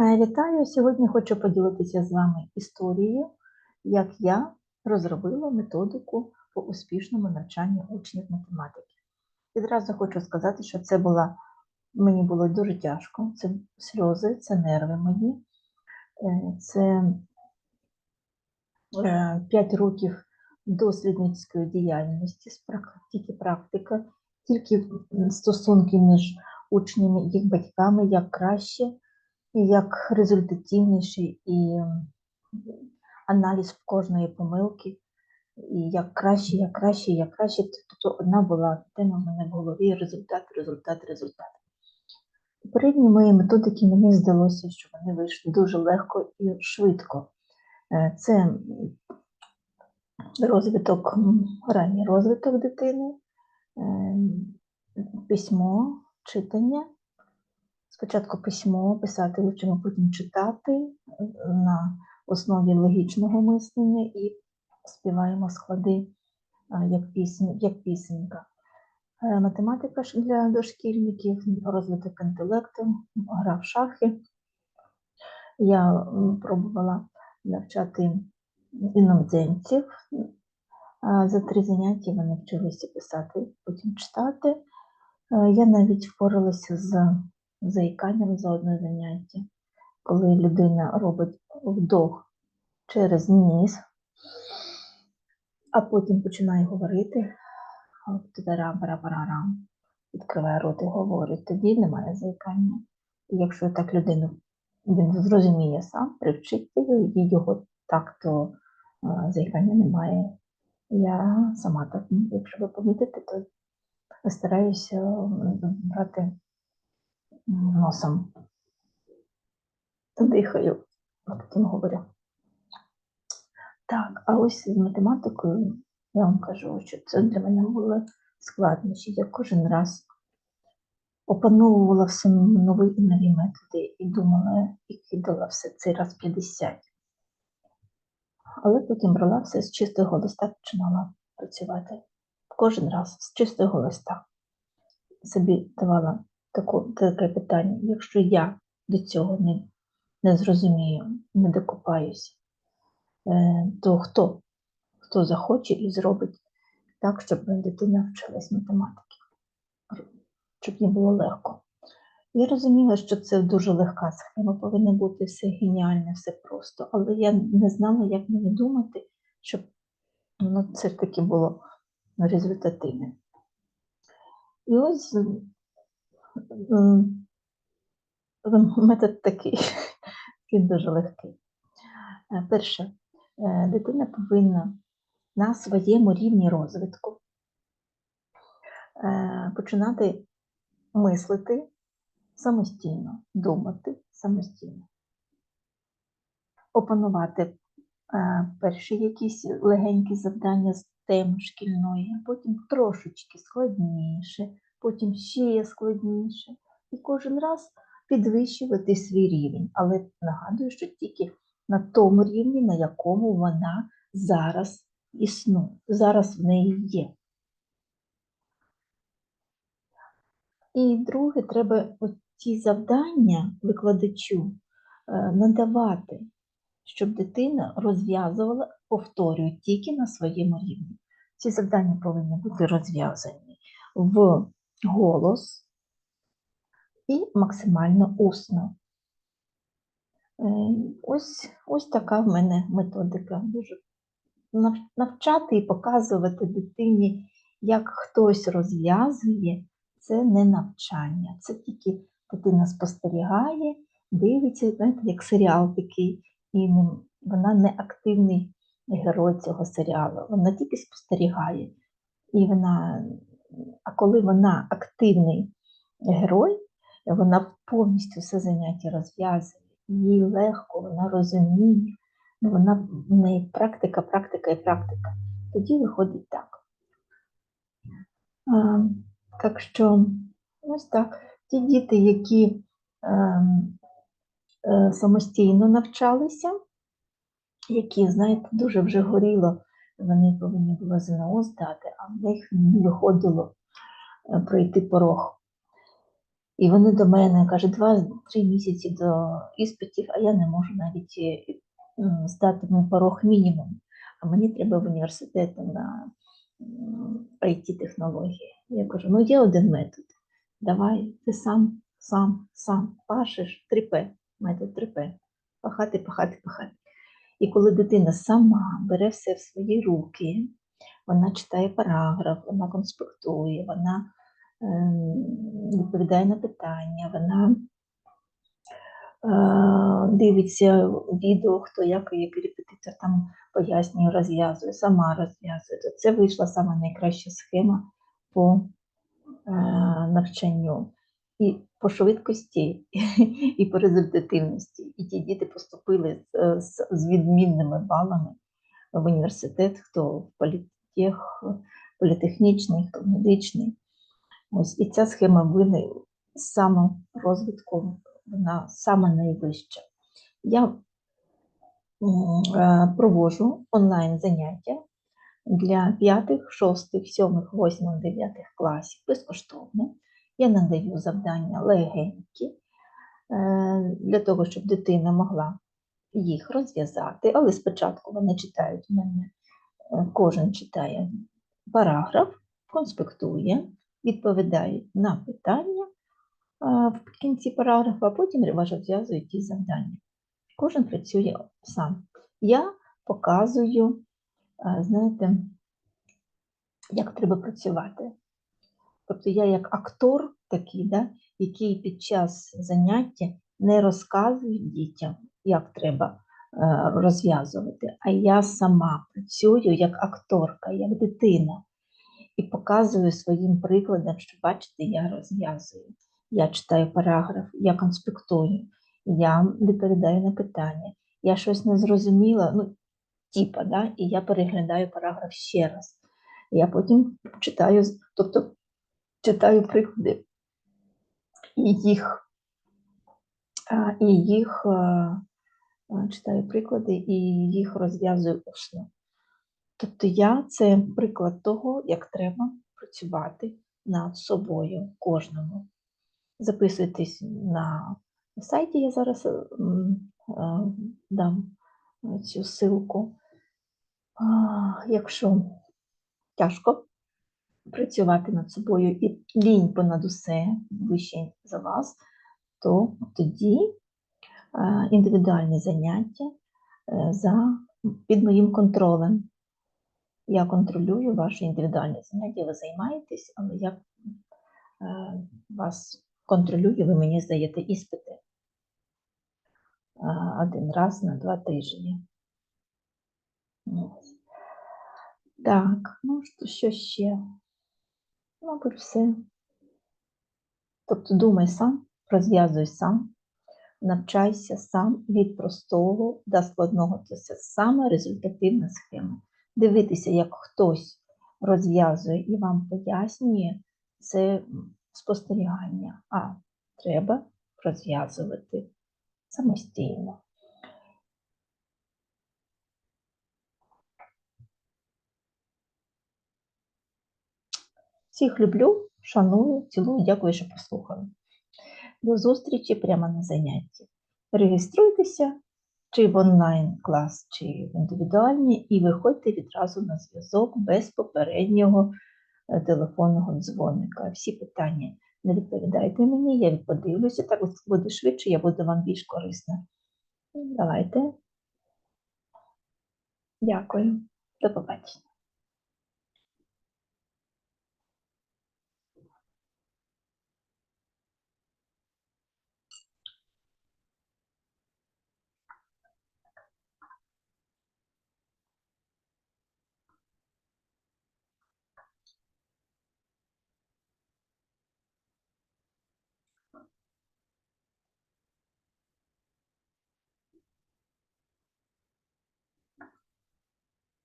Е, Вітаю! Сьогодні хочу поділитися з вами історією, як я розробила методику по успішному навчанню учнів математики. Відразу хочу сказати, що це була, мені було дуже тяжко, це сльози, це нерви мої, Е, це 5 років дослідницької діяльності, тільки практика, тільки стосунки між учнями, їх батьками, як краще і як результативніший і аналіз кожної помилки, і як краще, як краще, як краще. Тобто одна була тема в мене в голові результат, результат, результат. Попередні мої методики мені здалося, що вони вийшли дуже легко і швидко. Е, Це розвиток, ранній розвиток дитини, е, письмо, читання. Спочатку письмо писати вивчимо, потім читати е, на основі логічного мислення і співаємо склади як, пісні, як пісенька. Е, Математика для дошкільників, розвиток інтелекту, гра в шахи. Я пробувала навчати іноземців. За три заняття вони вчилися писати, потім читати. Е, Я навіть впоралася з заїканням за одне заняття, коли людина робить вдох через ніс, а потім починає говорити, «Тара-пара-пара-рам», відкриває рот і говорить, тоді немає заїкання. І якщо так людину він зрозуміє сам, привчить і його так, то е, заїкання немає. Я сама так, якщо ви помітите, то стараюся брати носом. Дихаю, а потім говорю. Так, а ось з математикою я вам кажу, що це для мене було складнощі. Я кожен раз опановувала все нові і нові методи і думала, і кидала все цей раз 50. Але потім брала все з чистого листа, починала працювати. Кожен раз з чистого листа. Собі давала таке питання, якщо я до цього не, не зрозумію, не докопаюся, е, то хто? Хто захоче і зробить так, щоб дитина вчилась математики, щоб їй було легко. Я розуміла, що це дуже легка схема, повинно бути все геніальне, все просто, але я не знала, як мені думати, щоб воно все ж таки було результативне. І ось метод такий, він дуже легкий. Е, Перше, е, дитина повинна на своєму рівні розвитку е, починати мислити самостійно, думати самостійно, опанувати перші якісь легенькі завдання з теми шкільної, а потім трошечки складніше, потім ще складніше. І кожен раз підвищувати свій рівень. Але нагадую, що тільки на тому рівні, на якому вона зараз існує, зараз в неї є. І друге, треба ці завдання викладачу е, надавати, щоб дитина розв'язувала, повторюю, тільки на своєму рівні. Ці завдання повинні бути розв'язані в голос і максимально усно. Е, Ось, ось така в мене методика. Дуже навчати і показувати дитині, як хтось розв'язує, це не навчання. Це тільки дитина спостерігає, дивиться, знаєте, як серіал такий, і вона не активний герой цього серіалу, вона тільки спостерігає. І вона, а коли вона активний герой, вона повністю все заняття розв'язує, їй легко, вона розуміє, ну, вона в неї практика, практика і практика. Тоді виходить так. Так що ось так. Ті діти, які ем, е, самостійно навчалися, які, знаєте, дуже вже горіло, вони повинні були ЗНО здати, а в них не виходило е, пройти порог. І вони до мене кажуть, два-три місяці до іспитів, а я не можу навіть е, здати ну, порог мінімум. А мені треба в університет на it технології. Я кажу, ну є один метод. Давай, ти сам, сам, сам пашеш 3П, метод 3П. Пахати, пахати, пахати. І коли дитина сама бере все в свої руки, вона читає параграф, вона конспектує, вона ем, відповідає на питання, вона е, дивиться відео, хто як, як репетитор там пояснює, розв'язує, сама розв'язує. Це вийшла сама найкраща схема по е, навчанню. І по швидкості, і по результативності. І ті діти поступили з, з, з відмінними балами в університет, хто в політех, політехнічний, хто в медичний. Ось і ця схема вини саморозвитку, вона саме найвища. Я е, проводжу онлайн заняття для п'ятих, шостих, сьомих, восьмих, дев'ятих класів безкоштовно. Я надаю завдання легенькі е, для того, щоб дитина могла їх розв'язати, але спочатку вони читають у мене, е, кожен читає параграф, конспектує, відповідає на питання е, в кінці параграфу, а потім розв'язує ті завдання. Кожен працює сам. Я показую, знаєте, як треба працювати. Тобто я як актор такий, да, який під час заняття не розказує дітям, як треба е, розв'язувати, а я сама працюю як акторка, як дитина, і показую своїм прикладом, що бачите, я розв'язую. Я читаю параграф, я конспектую, я відповідаю на питання. Я щось не зрозуміла, ну, типа, да, і я переглядаю параграф ще раз. Я потім читаю, тобто читаю приклади і їх, і їх читаю приклади і їх розв'язую усно. Тобто я це приклад того, як треба працювати над собою кожному. Записуйтесь на сайті, я зараз дам цю ссылку. Якщо тяжко, працювати над собою і лінь понад усе вище за вас, то тоді е, індивідуальні заняття е, за, під моїм контролем. Я контролюю ваші індивідуальні заняття, ви займаєтесь, але я е, вас контролюю, ви мені здаєте іспити один раз на два тижні. Так, ну що ще? Мабуть, все. Тобто думай сам, розв'язуй сам, навчайся сам від простого до складного. Це саме результативна схема. Дивитися, як хтось розв'язує і вам пояснює, це спостерігання. А треба розв'язувати самостійно. Всіх люблю, шаную, цілую, дякую, що послухали. До зустрічі прямо на занятті. Реєструйтеся чи в онлайн-клас, чи в індивідуальні, і виходьте відразу на зв'язок без попереднього е, телефонного дзвоника. Всі питання не відповідайте мені, я подивлюся, так буде швидше, я буду вам більш корисна. Давайте. Дякую. До побачення.